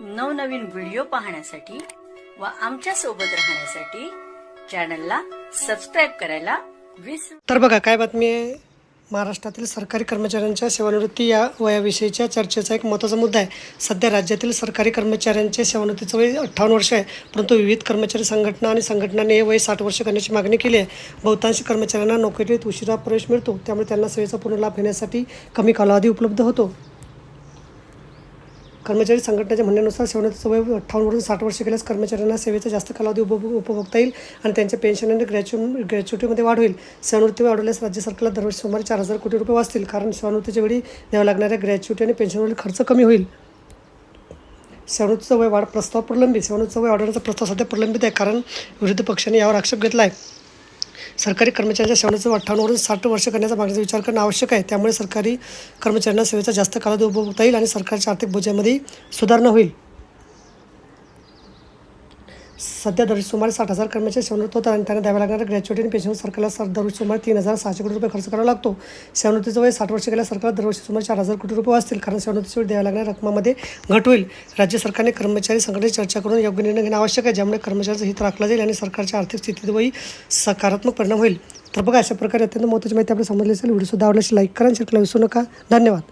नवनवीन व्हिडिओ पाहण्यासाठी व आमच्यासोबत राहण्यासाठी चॅनलला सबस्क्राईब करायला विसरू तर बघा काय बातमी आहे? महाराष्ट्रातील सरकारी कर्मचाऱ्यांच्या सेवानिवृत्ती या वयाविषयीच्या चर्चेचा एक महत्त्वाचा मुद्दा आहे. सध्या राज्यातील सरकारी कर्मचाऱ्यांच्या सेवानिवृत्तीचं वय अठ्ठावन्न वर्ष आहे परंतु विविध कर्मचारी संघटना आणि संघटनांनी हे वय साठ वर्ष करण्याची मागणी केली आहे. बहुतांश कर्मचाऱ्यांना नोकरीत उशिरा प्रवेश मिळतो त्यामुळे त्यांना सेवेचा पूर्ण लाभ घेण्यासाठी कमी कालावधी उपलब्ध होतो. कर्मचारी संघटनेच्या म्हणण्यानुसार सेवानिवृत्तीचं वय अठ्ठावन्नवरून साठ वर्ष केल्यास कर्मचाऱ्यांना सेवेचा जास्त कालावधी उप उपभोगता येईल आणि त्यांच्या पेन्शन आणि ग्रॅच्यु ग्रॅच्युटीमध्ये वाढ होईल. सेवानिवृत्ती वाढवल्यास राज्य सरकारला दरवर्षी सुमारे चार हजार कोटी रुपये वाचतील कारण सेवानिवृत्तीच्या वेळी द्याव्या लागणाऱ्या ग्रॅच्युटी आणि पेन्शनवरील खर्च कमी होईल. सेवानिवृत्तीचं वय वाढ प्रस्ताव प्रलंबित. सेवानिवृत्तीचं वय वाढवण्याचा प्रस्ताव सध्या प्रलंबित आहे कारण विरोधी पक्षाने यावर आक्षेप घेतला आहे. सरकारी कर्मचाऱ्यांच्या सेवानिवृत्तीचं अठ्ठावन्नवरून साठ वर्ष करण्याचा मागणीचा विचार करणं आवश्यक आहे. त्यामुळे सरकारी कर्मचाऱ्यांना सेवेचा जास्त कालावधी उपभोगता येईल आणि सरकारच्या आर्थिक बोजामध्ये सुधारणा होईल. सध्या दररोज सुमारे साठ हजार कर्मचारी सेवानिवृत्त होतात आणि त्यांना द्याव्या लागणाऱ्या ग्रॅच्युएटी आणि पेन्शन सरकारला सर दररोज सुमारे तीन हजार सहाशे कोटी रुपये खर्च करावा लागतो. सेवनृत्तीचं वय साठ वर्ष गेल्या सरकारला दरवर्षी सुमारे चार हजार कोटी रुपये असतील कारण सेवानिवृत्तीच्या वेळी द्याव्या लागणाऱ्या रकमामध्ये घट होईल. राज्य सरकारने कर्मचारी संघटनेची चर्चा करून योग्य निर्णय घेणं आवश्यक आहे ज्यामुळे कर्मचाऱ्याचं हित राखलं जाईल आणि सरकारच्या आर्थिक स्थितीतही सकारात्मक परिणाम होईल. तर बघा अशा प्रकारे अत्यंत महत्त्वाची माहिती आपल्याला समजली असेल. व्हिडिओ सुद्धा आवडल्यास लाईक करा आणि शेअर करायला विसरू नका. धन्यवाद.